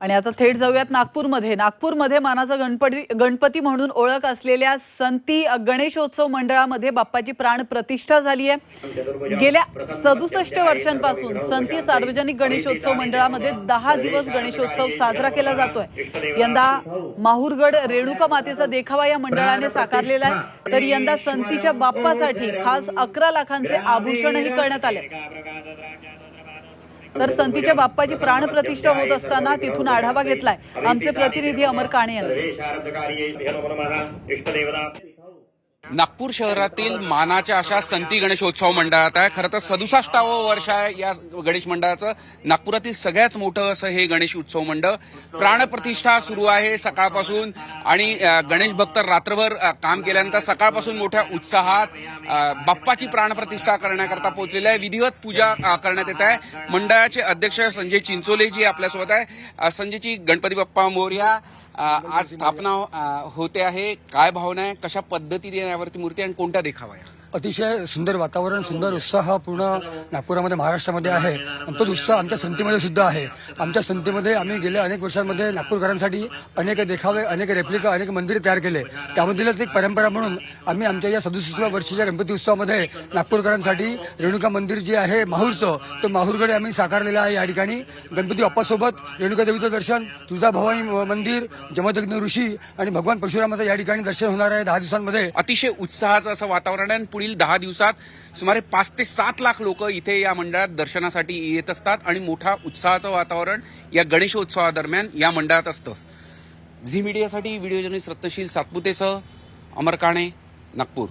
आणि आता थेट जाऊयात नागपूरमध्ये. नागपूरमध्ये मानाचा गणपती गणपती म्हणून ओळख असलेल्या संती गणेशोत्सव मंडळामध्ये बाप्पाची प्राण प्रतिष्ठा झाली आहे गेल्या सदुसष्ट वर्षांपासून संती सार्वजनिक गणेशोत्सव मंडळामध्ये दहा दिवस गणेशोत्सव साजरा केला जातोय. यंदा माहूरगड रेणुका मातेचा देखावा या मंडळाने साकारलेला आहे. तर यंदा संतीच्या बाप्पासाठी खास अकरा लाखांचे आभूषणही करण्यात आले. तर संतीच्या बाप्पाची प्राणप्रतिष्ठा होत असताना तिथून आढावा घेतलाय. आमचे प्रतिनिधी अमर काणे यांनी. नागपूर शहरातील मानाच्या अशा संती गणेशोत्सव मंडळात आहे. खरं तर सदुसष्टावं वर्ष आहे या गणेश मंडळाचं. नागपुरातील सगळ्यात मोठं असं हे गणेश उत्सव मंडळ. प्राणप्रतिष्ठा सुरू आहे सकाळपासून आणि गणेश भक्त रात्रभर काम केल्यानंतर सकाळपासून मोठ्या उत्साहात बाप्पाची प्राणप्रतिष्ठा करण्याकरता पोहोचलेले आहे. विधिवत पूजा करण्यात येत आहे. मंडळाचे अध्यक्ष संजय चिंचोले जी आपल्यासोबत आहे. संजयजी संजयची गणपती बाप्पा मोर्या आज स्थापना होते आहे. काय भावना आहे? कशा पद्धतीने यावरती मूर्ती आणि कोणता देखावा अतिशय सुंदर वातावरण सुंदर उत्साह पूर्ण नागपुरामध्ये महाराष्ट्रामध्ये आहे. आणि तोच उत्साह आमच्या संतीमध्ये सुद्धा आहे. आमच्या संतीमध्ये आम्ही गेल्या अनेक वर्षांमध्ये नागपूरकरांसाठी अनेक देखावे अनेक रेप्लिका अनेक मंदिरे तयार केले. त्यामधीलच एक परंपरा म्हणून आम्ही आमच्या या सदुसष्टव्या वर्षीच्या गणपती उत्सवामध्ये नागपूरकरांसाठी रेणुका मंदिर जे आहे माहूरचं तो माहूरगडे आम्ही साकारलेला आहे या ठिकाणी. गणपती बाप्पासोबत रेणुका देवीचं दर्शन तुळजाभवानी मंदिर जमदग्न ऋषी आणि भगवान परशुरामाचं या ठिकाणी दर्शन होणार आहे दहा दिवसांमध्ये. अतिशय उत्साहाचं असं वातावरण आहे आणि पुढील दहा दिवसात सुमारे पाच ते सात लाख लोक इथे या मंडळात दर्शनासाठी येत असतात आणि मोठा उत्साहाचं वातावरण या गणेशोत्सवादरम्यान या मंडळात असतं. झी मीडियासाठी व्हिडिओ जर्नलिस्ट रत्नशील सातपुतेसह अमर काणे नागपूर.